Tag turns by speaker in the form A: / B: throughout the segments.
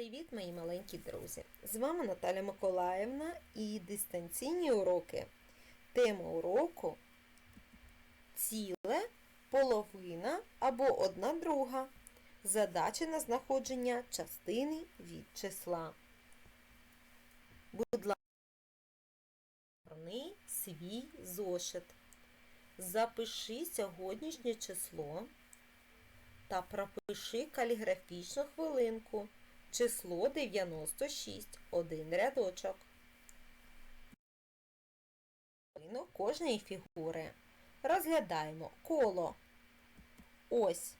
A: Привіт, мої маленькі друзі! З вами Наталя Миколаївна і дистанційні уроки. Тема уроку ціле, половина або одна друга. Задача на знаходження частини від числа. Будь ласка, свій зошит. Запиши сьогоднішнє число та пропиши каліграфічну хвилинку. Число 96. Один рядочок. Кожної фігури. Розглядаємо коло. Ось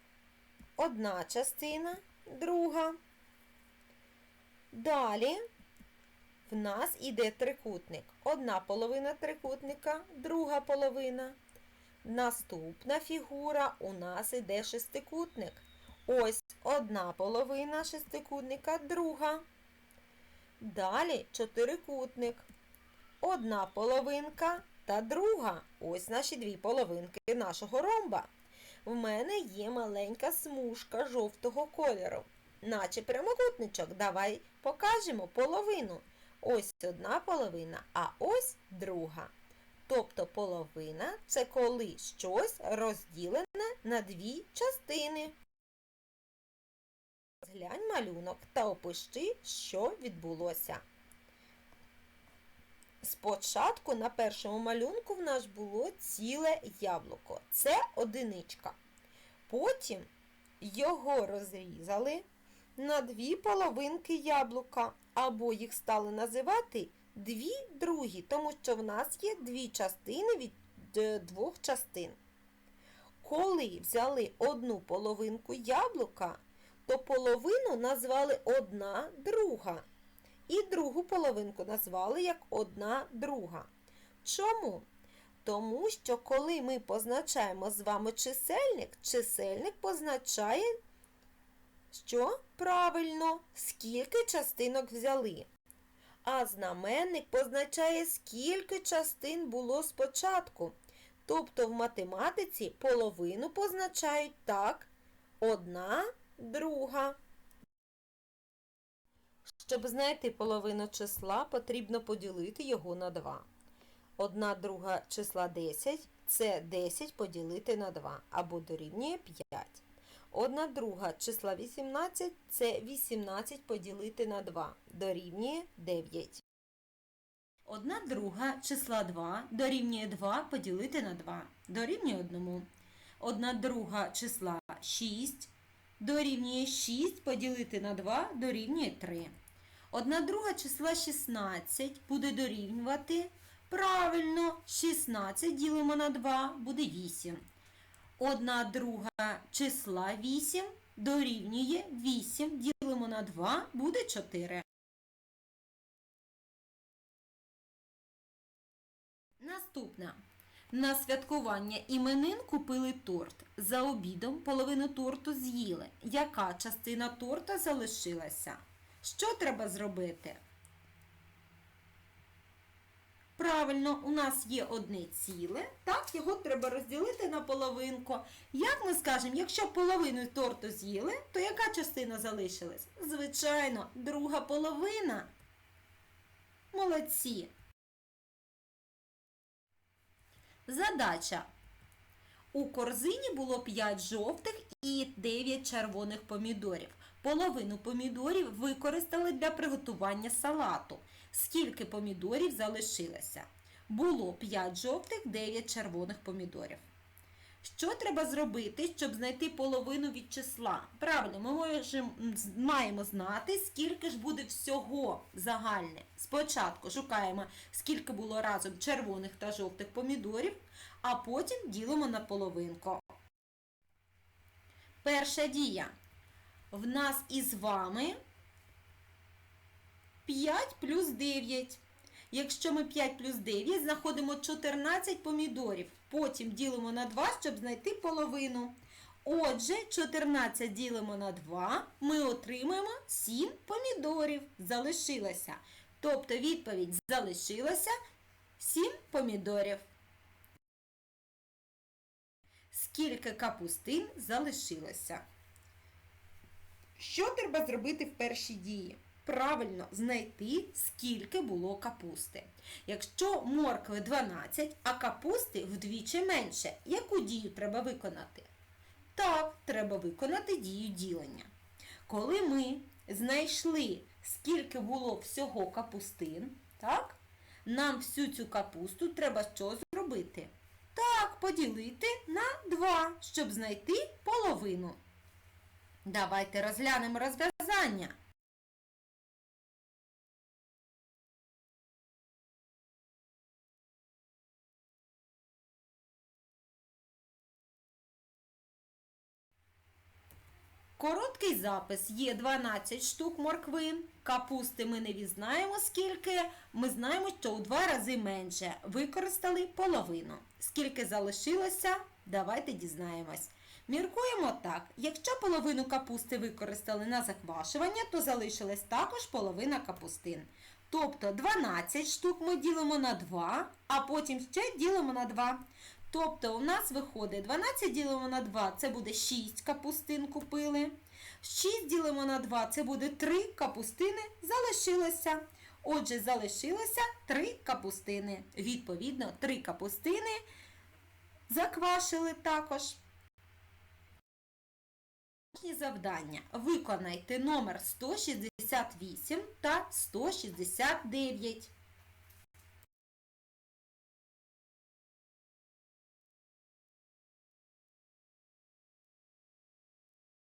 A: одна частина, друга. Далі в нас іде трикутник. Одна половина трикутника, друга половина. Наступна фігура у нас іде шестикутник. Ось одна половина шестикутника, друга. Далі чотирикутник. Одна половинка та друга. Ось наші дві половинки нашого ромба. В мене є маленька смужка жовтого кольору. Наче прямокутничок. Давай покажемо половину. Ось одна половина, а ось друга. Тобто половина це коли щось розділене на дві частини. Зглянь малюнок та опиши, що відбулося. Спочатку на першому малюнку в нас було ціле яблуко. Це одиничка. Потім його розрізали на дві половинки яблука, або їх стали називати дві другі, тому що в нас є дві частини від е, двох частин. Коли взяли одну половинку яблука, то половину назвали одна друга. І другу половинку назвали як одна друга. Чому? Тому що коли ми позначаємо з вами чисельник, чисельник позначає, що правильно, скільки частинок взяли. А знаменник позначає, скільки частин було спочатку. Тобто в математиці половину позначають так, одна друга. Щоб знайти половину числа, потрібно поділити його на 2. Одна друга числа 10 це 10 поділити на 2 або дорівнює 5. Одна друга числа 18 це 18 поділити на 2 дорівнює 9. Одна друга числа 2 дорівнює 2 поділити на 2 дорівнює 1. Одна друга числа 6 дорівнює 6 поділити на 2 дорівнює 3. Одна друга числа 16 буде дорівнювати. Правильно, 16 ділимо на 2 буде 8. Одна друга числа 8 дорівнює 8 ділимо на 2 буде 4. Наступна. На святкування іменин купили торт. За обідом половину торту з'їли. Яка частина торта залишилася? Що треба зробити? Правильно, у нас є одне ціле, так, його треба розділити на половинку. Як ми скажемо, якщо половину торту з'їли, то яка частина залишилась? Звичайно, друга половина. Молодці. Задача. У корзині було 5 жовтих і 9 червоних помідорів. Половину помідорів використали для приготування салату. Скільки помідорів залишилося? Було 5 жовтих, 9 червоних помідорів. Що треба зробити, щоб знайти половину від числа? Правильно, ми можемо, маємо знати, скільки ж буде всього загальне. Спочатку шукаємо, скільки було разом червоних та жовтих помідорів, а потім ділимо на половинку. Перша дія. В нас із вами 5 плюс 9. Якщо ми 5 плюс 9, знаходимо 14 помідорів. Потім ділимо на 2, щоб знайти половину. Отже, 14 ділимо на 2, ми отримаємо 7 помідорів. Залишилося. Тобто відповідь залишилося 7 помідорів. Скільки капустин залишилося? Що треба зробити в першій дії? Правильно знайти, скільки було капусти. Якщо моркви 12, а капусти вдвічі менше, яку дію треба виконати? Так, треба виконати дію ділення. Коли ми знайшли, скільки було всього капустин, так, нам всю цю капусту треба що зробити? Так, поділити на 2, щоб знайти половину. Давайте розглянемо розв'язання. Короткий запис є 12 штук моркви. Капусти ми не відзнаємо скільки. Ми знаємо, що у два рази менше. Використали половину. Скільки залишилося, давайте дізнаємось. Міркуємо так. Якщо половину капусти використали на заквашування, то залишилась також половина капустин. Тобто 12 штук ми ділимо на 2, а потім ще ділимо на 2. Тобто у нас виходить 12 ділимо на 2, це буде 6 капустин купили. 6 ділимо на 2, це буде 3 капустини залишилося. Отже, залишилося 3 капустини. Відповідно, 3 капустини заквашили також. Завдання. Виконайте номер 168 та 169.